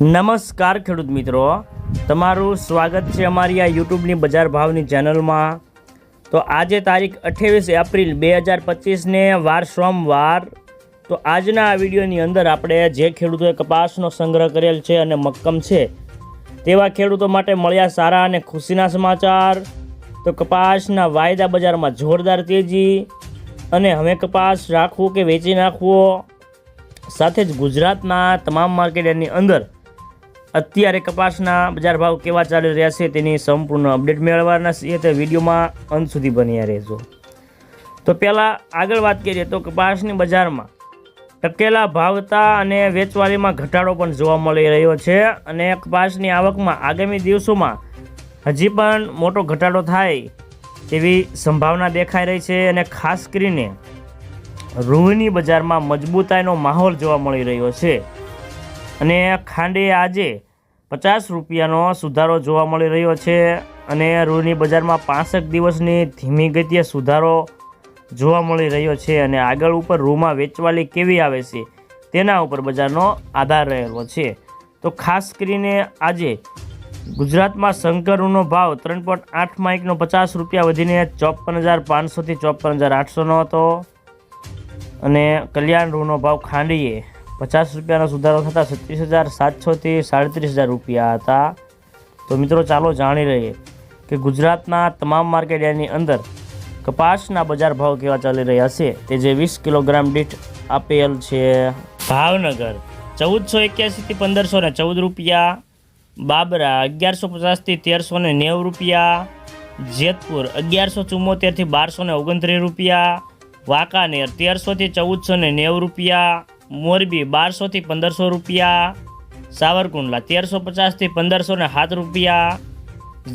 નમસ્કાર ખેડૂત મિત્રો. તમારું સ્વાગત છે અમારી આ યુટ્યુબની બજાર ભાવની ચેનલમાં. તો આજે તારીખ અઠ્યાવીસ એપ્રિલ બે હજાર પચીસને વાર સોમવાર. તો આજના આ વિડીયોની અંદર આપણે જે ખેડૂતોએ કપાસનો સંગ્રહ કરેલ છે અને મક્કમ છે, તેવા ખેડૂતો માટે મળ્યા સારા અને ખુશીના સમાચાર. તો કપાસના વાયદા બજારમાં જોરદાર તેજી અને હવે કપાસ રાખવું કે વેચી નાખવો? સાથે જ ગુજરાતના તમામ માર્કેટની અંદર અત્યારે કપાસના બજાર ભાવ કેવા ચાલી રહ્યા છે તેની સંપૂર્ણ અપડેટ મેળવવાના છીએ તે વિડીયોમાં અંત સુધી બન્યા રહેજો. તો પહેલાં આગળ વાત કરીએ તો કપાસની બજારમાં ટકેલા ભાવતા અને વેચવાલીમાં ઘટાડો પણ જોવા મળી રહ્યો છે અને કપાસની આવકમાં આગામી દિવસોમાં હજી પણ મોટો ઘટાડો થાય તેવી સંભાવના દેખાઈ રહી છે અને ખાસ કરીને રૂની બજારમાં મજબૂતાઈનો માહોલ જોવા મળી રહ્યો છે. અને ખાંડે આજે પચાસ રૂપિયાનો સુધારો જોવા મળી રહ્યો છે અને રૂની બજારમાં પાંસઠ દિવસની ધીમી ગતિએ સુધારો જોવા મળી રહ્યો છે અને આગળ ઉપર રૂમાં વેચવાલી કેવી આવે છે તેના ઉપર બજારનો આધાર રહેલો છે. તો ખાસ કરીને આજે ગુજરાતમાં શંકરનો ભાવ ત્રણ પોઈન્ટ આઠ માઇકનો પચાસ રૂપિયા વધીને ચોપન હજાર પાંચસોથી ચોપન હજાર આઠસોનો હતો. અને કલ્યાણ રૂનો ભાવ ખાંડીએ પચાસ રૂપિયાનો સુધારો થતાં છત્રીસ હજાર, સાતસોથી સાડત્રીસ હજાર રૂપિયા હતા. તો મિત્રો ચાલો જાણી લઈએ કે ગુજરાતના તમામ માર્કેટની અંદર કપાસના બજાર ભાવ કેવા ચાલી રહ્યા છે. તે જે વીસ કિલોગ્રામ દીઠ આપેલ છે ભાવનગર. ચૌદસો એક્યાસીથી પંદરસો ને ચૌદ રૂપિયા. બાબરા અગિયારસો પચાસથી તેરસો ને નેવું રૂપિયા. જેતપુર અગિયારસો ચુમ્મોતેરથી બારસો ને ઓગણત્રીસ રૂપિયા. વાંકાનેર તેરસોથી ચૌદસો ને નેવું રૂપિયા. મોરબી બારસોથી પંદરસો રૂપિયા, સાવરકુંડલા તેરસો પચાસથી પંદરસો ને સાત રૂપિયા,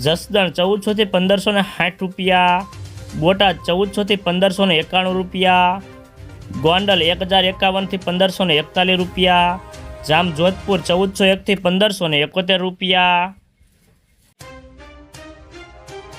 જસદણ ચૌદસોથી પંદરસો ને સાઠ રૂપિયા, બોટાદ ચૌદસોથી પંદરસો ને એકાણું રૂપિયા, ગોંડલ એક હજાર એકાવનથી પંદરસો ને એકતાલીસ રૂપિયા, જામજોધપુર ચૌદસો એકથી પંદરસો ને એકોતેર રૂપિયા